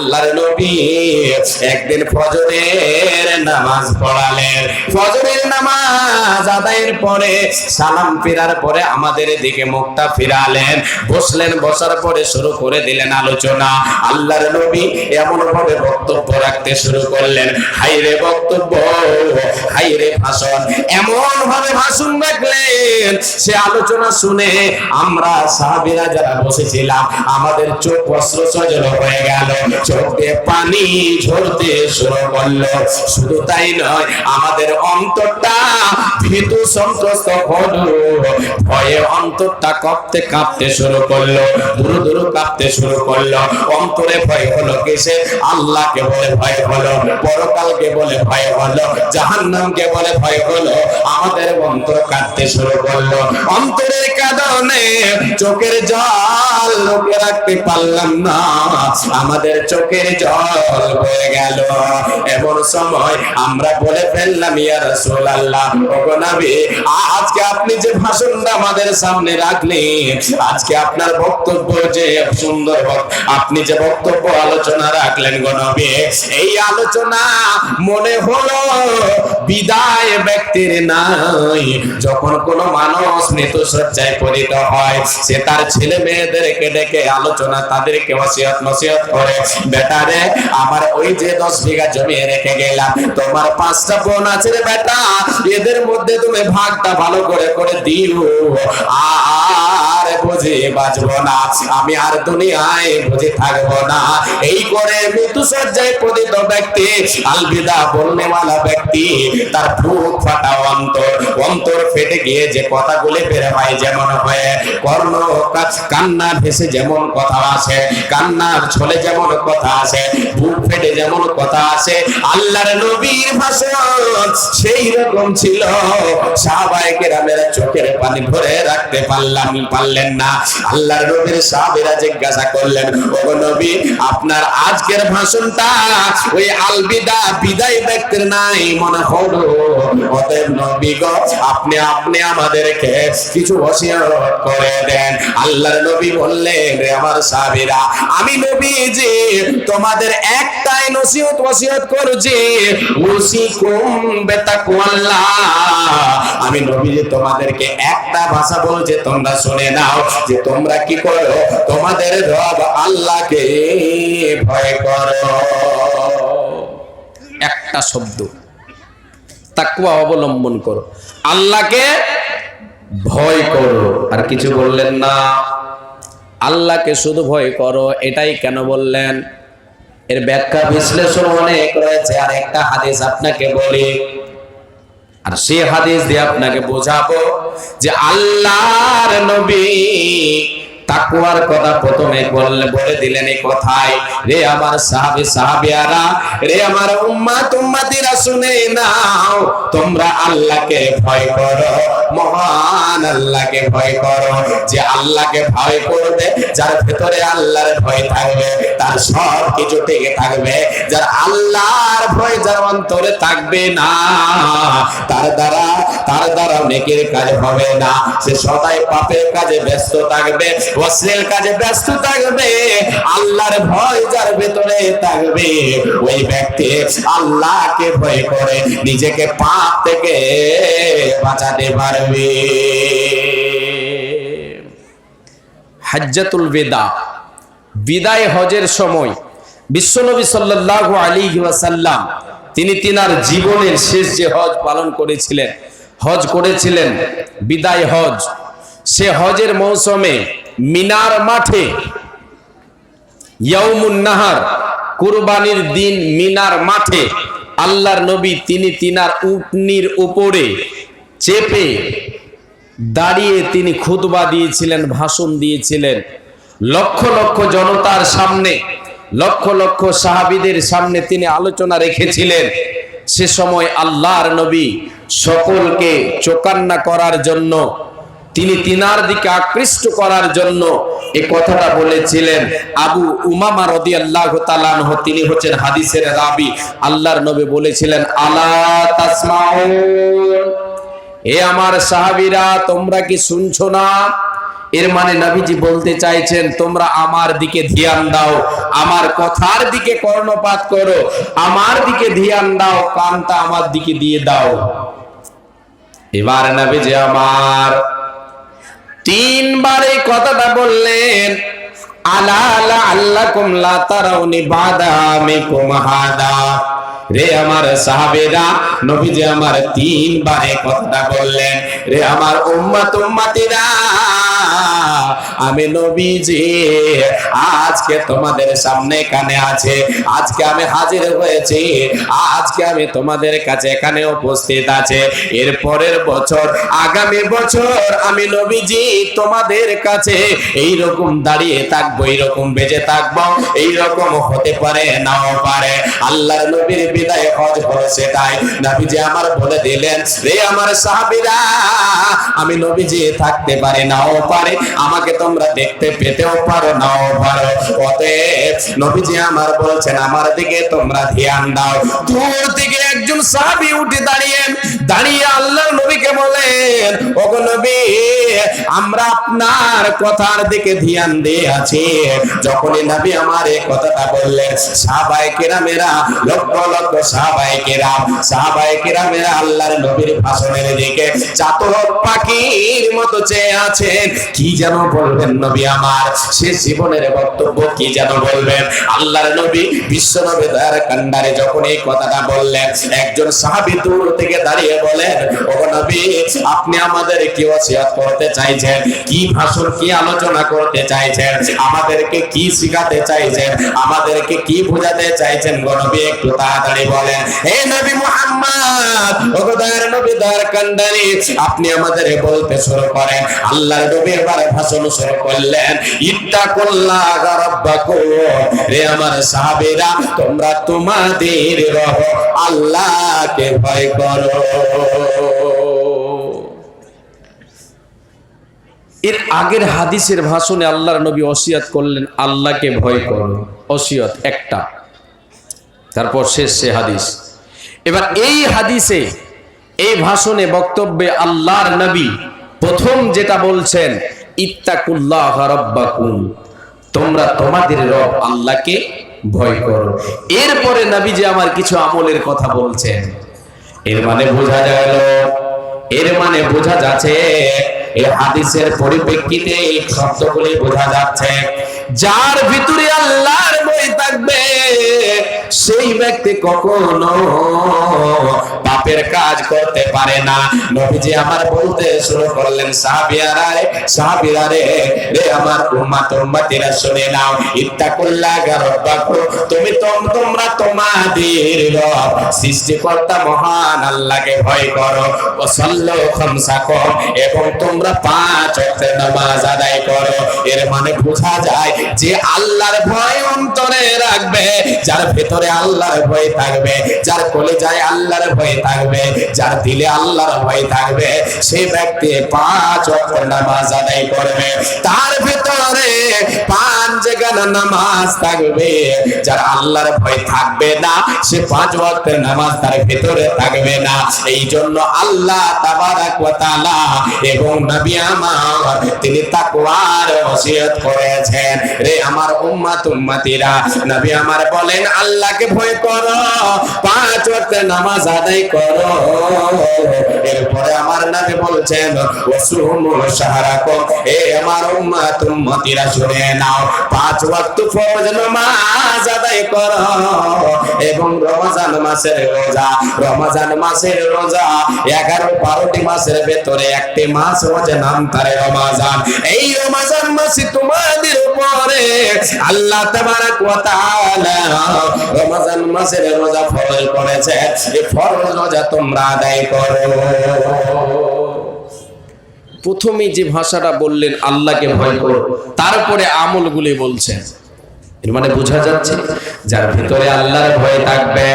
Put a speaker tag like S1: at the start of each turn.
S1: আল্লাহর নবী একদিন ফজরের নামাজ পড়ালেন। ফজরের নামাজ আদায়ের পরে সালাম ফেরার পরে আমাদের দিকে মুখটা ফিরালেন। বসলেন, বসার পরে শুরু করে দিলেন আলোচনা। আল্লাহর নবী এমন ভাবে বক্তব্য রাখতে শুরু করলেন। হাইরে বক্তব্য হাইরে ভাষণ এমন ভাবে ভাষণ রাখলেন। সে আলোচনা শুনে আমরা সাহাবীরা যারা বসেছিলাম, আমাদের চোখ অস্ত্র সজল হয়ে গেল। চোখ পানি ঝরতে শুরু করল শুধু তাই নয় আমাদের অন্তরটা ভীতু সন্ত্রস্ত হলো। ভয়ে অন্তরটা কাঁপতে কাঁপতে শুরু করল, দুরু দুরু কাঁপতে শুরু করল। অন্তরে ভয় হলো কিসে? আল্লাহকে বলে ভয় হলো, পরকালকে বলে ভয় হলো, জাহান্নামকে বলে ভয় হলো, আমাদের অন্তর কাঁদতে শুরু করল। অন্তরের কারণে চোখের জল লোকে রাখতে পারলাম না, আমাদের চোখের জল হয়ে গেল। এমন সময় আমরা বলে ফেললাম, ইয়া রাসূলুল্লাহ ওগো নবী আজকে আপনি যে ভাষণটা আমাদের সামনে রাখলেন, আজকে আপনার বক্তব্য যে সুন্দর আপনি যে বক্তব্য আলোচনা রাখলেন গো নবী এই আলোচনা মনে হলো বিদায় ব্যক্তির নাই। যখন কোনো মানুষ মৃত্যু সজ্জায় পরিত হয়, সে তার ছেলে মেয়েদেরকে ডেকে আলোচনা তাদেরকে ওসিয়ত নসিহত করে বেটারে আমার ওই যে দশ বিঘা জমি রেখে গেলাম, তোমার পাঁচটা বোন আছে রে বেটা, এদের মধ্যে তুমি ভাগটা ভালো করে করে দিও। আর বুঝে বাঁচবো না। আমি আর দুনিয়ায় বুঝে থাকব না। এই করে মৃত্যু সজ্জায় পতিত ব্যক্তি, আলবিদা বলনেওয়ালা ব্যক্তি, তার বুক ফাটা অন্তর। অন্তর ফেটে গিয়ে যে কথাগুলি বের হয় যেমন হয়ে, কর্ণ কান্না ভেসে যেমন কথা আসে, কান্নার ছলে যেমন কথা আসে, বুক ফেটে যেমন কথা আসে। আল্লাহর নবীর ভাষণ সেই রকম ছিল। সাহাবায়ে চোখের পানি ধরে রাখতে পারলাম, পারলেন না। আল্লাহর নবীর সাহাবীরা জিজ্ঞাসা করলেন নবী, আপনার আজকের ভাষণটা ওই আলবিদা বিদায় ব্যক্তির নাই, মনে হলো। নবী আপনি আপনি আমাদেরকে কিছু করে দেন। আল্লাহর নবী বললেন রে আমার সাহাবীরা, আমি নবীজি, তোমাদের একটাই নসিহত, ওসিয়ত করছি। উসিকুম বিতাকওয়াল্লাহ আমি নবীজি তোমাদেরকে একটা ভাষা বলছে, তোমরা শুনে নাও যে তোমরা কি করো? তোমাদের রব আল্লাহকে ভয় করো। একটা শব্দ। তাকওয়া অবলম্বন করো। আল্লাহকে ভয় করো। আর কিছু বললেন না। আল্লাহকে শুধু ভয় করো, এটাই কেন বললেন? এর ব্যাখ্যা বিশ্লেষণ অনেক রয়েছে। আর একটা হাদিস আপনাকে বলি। আর সে হাদিস দিয়ে আপনাকে বোঝাবো যে আল্লাহর নবী তাকুয়ার কথা প্রথমে বললে, বলে দিলেন এই কথাই। রে আমার সাহাবী, সাহাবিয়ারা, রে আমার উম্মাত উম্মাতিরা শুনে নাও, তোমরা আল্লাহকে ভয় করো, মহান আল্লাহকে ভয় করো। যে আল্লাহকে ভয় করবে, যার ভেতরে আল্লাহর ভয় থাকবে, তার সব কিছু টিকে থাকবে। যার আল্লাহর ভয় যার অন্তরে থাকবে না, তার দ্বারা তার দ্বারা নেকের কাজ হবে না। সে সদাই পাপের কাজে ব্যস্ত থাকবে। অশ্লীল কাজে ব্যস্ত থাকবে, আল্লাহর ভয় যার ভেতরে থাকবে, ওই ব্যক্তি আল্লাহকে ভয় করে, নিজেকে পাপ থেকে বাঁচাতে পারবে। হাজ্জাতুল বেদা, বিদায় হজের সময় বিশ্বনবী সাল্লাল্লাহু আলাইহি ওয়াসাল্লাম, তিনি তিনার জীবনের শেষ যে হজ পালন করেছিলেন, হজ করেছিলেন, বিদায় হজ। সে হজের মৌসুমে মিনার মাঠে। নাহার, কুরবানির দিন মিনার মাঠে। আল্লাহর নবী তিনি তিনার উটনির উপরে চেপে দাঁড়িয়ে তিনি খুতবা দিয়েছিলেন, ভাষণ দিয়েছিলেন। লক্ষ লক্ষ জনতার সামনে, লক্ষ লক্ষ সাহাবিদের সামনে তিনি আলোচনা রেখেছিলেন। সে সময় আল্লাহর নবী সকলকে চোকান্না করার জন্য তিনি তিনার দিকে আকৃষ্ট করার জন্য এই কথাটা বলেছিলেন। আবু উমামা রদি আল্লাহ তিনি হচ্ছেন হাদিসের রাবি। আল্লাহর নবী বলেছিলেন, আলা তাসমাউন। এ আমার সাহাবীরা, তোমরা কি শুনছো না? এর মানে নবীজি বলতে চাইছেন, তোমরা আমার দিকে ধ্যান দাও, আমার কথার দিকে কর্ণপাত করো, আমার দিকে ধ্যান দাও, কানটা আমার দিকে দিয়ে দাও। এবার নবীজি, আমার তিনবার এই কথাটা বললেন, আলা আলা আল্লাহ কুমলা তারাউনি বাদামি কুমহাদা রে আমার সাহাবেরা, নবীজি আমার তিনবার এই কথাটা বললেন। রে আমার উম্মা উম্মতিরা আমি নবীজি, আজকে তোমাদের সামনে এখানে আছে। আজকে আমি হাজির হয়েছি। আজকে আমি তোমাদের কাছে এখানে উপস্থিত আছে। এর পরের বছর, আগামী বছর আমি নবীজি তোমাদের কাছে এই রকম দাঁড়িয়ে থাকব, এইরকম বেঁচে থাকব, এইরকম হতে পারে, নাও পারে। আল্লাহর নবীর বিদায় হজ হলো সেটাই। নবীজি আমার বলে দিলেন, রে আমার সাহাবীরা, আমি নবীজি থাকতে পারে, নাও পারে। আমাকে তোমরা দেখতে পেতেও পারো নাও পারো অতএব নবীজি আমার বলছেন, আমার দিকে তোমরা ধ্যান দাও। দূর থেকে একজন উঠে দাঁড়িয়ে দাঁড়িয়ে আল্লাহর নবীকে বলেন নবী, আমরা আপনার কথার দিকে ধ্যান দিয়ে আছি। নবী আমার এই কথাটা বললেন কেরামেরা, লক্ষ লক্ষ সাহাবায়ে কেরামেরা আল্লাহর নবীর ভাষণের দিকে পাখির মতো চেয়ে আছেন। কি যেন বলবেন নবী আমার? শেষ জীবনের বক্তব্য কি যেন বলবেন? আল্লাহর নবী বিশ্ব নবী দয়ার কান্ডারে যখন এই কথাটা বললেন, একজন সাহাবী দূর থেকে দাঁড়িয়ে বলেন ও নবী, আপনি আমাদের কি ওসিয়ত করতে চাইছেন? কি ভাষণ, কি আলোচনা করতে চাইছেন? আমাদেরকে কি শিখাতে চাইছেন? আমাদেরকে কি বোঝাতে চাইছেন? গো নবী একটু তাড়াতাড়ি বলেন, হে নবী মুহাম্মদ ও দয়ার নবী, দয়ার কান্ডারি, আপনি আমাদের বলতে শুরু করেন। আল্লাহর নবী এবারে ভাষণ শুরু করলেন, ইত্তাকুল্লাহ রাব্বাকুম। রে আমার সাহাবীরা, তোমরা তোমাদের রব আল্লাহকে ভয় করো। এর আগের হাদিসের ভাষণে আল্লাহর নবী ওসিয়াত করলেন, আল্লাহকে ভয় করো। ওসিয়ত একটা। তারপর শেষ সে হাদিস। এবার এই হাদিসে, এই ভাষণে বক্তব্যে আল্লাহর নবী প্রথম যেটা বলছেন, ইত্তাকুল্লাহ রাব্বাকুম। তোমরা তোমাদের রব আল্লাহকে ভয় করো। এরপরে নবী যে আমার কিছু আমলের কথা বলছেন। এর মানে বোঝা গেল, এর মানে বোঝা যাচ্ছে, এই হাদিসের পরিপ্রেক্ষিতে এই শব্দগুলি বোঝা যাচ্ছে। যার ভিতরে আল্লাহর বই থাকবে, সেই ব্যক্তি কখনো পাপের কাজ করতে পারে না। নবীজি আমার বলতে শুরু করলেন, সাহাবিয়ারা রে, সাহাবিরা রে আমার উম্মাত উম্মাতিরা শুনে নাও, ইত্তাকুল্লাহ রাব্বাকু তুমি তোম তোমরা তোমাদের রব, সৃষ্টিকর্তা মহান, আল্লাহকে ভয় করো। ও সাল্লু খামসাকুম, এবং তোমরা পাঁচ ওয়াক্ত নামাজ আদায় করো। এর মানে বোঝা যায় যে আল্লাহর ভয় অন্তরে রাখবে, যার ভেতরে আল্লাহর ভয় থাকবে, যার কলেজায় আল্লাহর ভয় থাকবে। যার দিলে আল্লাহর ভয় থাকবে সেই ব্যক্তি পাঁচ ওয়াক্ত নামাজ আদায় করবে। তার ভেতরে পাঁচ জায়গায় নামাজ থাকবে। যার আল্লাহর ভয় থাকবে না, সে পাঁচ ওয়াক্তের নামাজ তার ভেতরে থাকবে না। এই জন্য আল্লাহ তাবারাক ওয়া তাআলা এবং নবী আমার, তিনি তাকওয়ার ওসিয়ত করেছেন। রে আমার উম্মাত উম্মতিরা, নবী আমার বলেন, আল্লাহকে ভয় করো, পাঁচ ওয়াক্ত নামাজ আদায় করো। এরপরে আমার নবী বলছেন ওয়াসুমু শাহরাকুম। এ আমার উম্মাত, উম্মতিরা শুনে নাও, পাঁচ ওয়াক্ত ফরজ নামাজ আদায় করো এবং রমজান মাসের রোজা, রমজান মাসের রোজা এগারো বারোটি মাসের ভেতরে একটি মাস হচ্ছে নাম তারে রমাজান। এই রমাজান মাসে তোমাদের উপরে আল্লাহ তাবারাক ওয়া তাআলা রমাজান মাসের রোজা ফরজ করেছে। এই ফরজ রোজা তোমরা আদায় করো। প্রথমে যে ভাষাটা বললেন, আল্লাহকে ভয় করো। তারপরে আমল গুলি বলছেন। এর মানে বোঝা যাচ্ছে, যার ভিতরে আল্লাহর ভয় থাকবে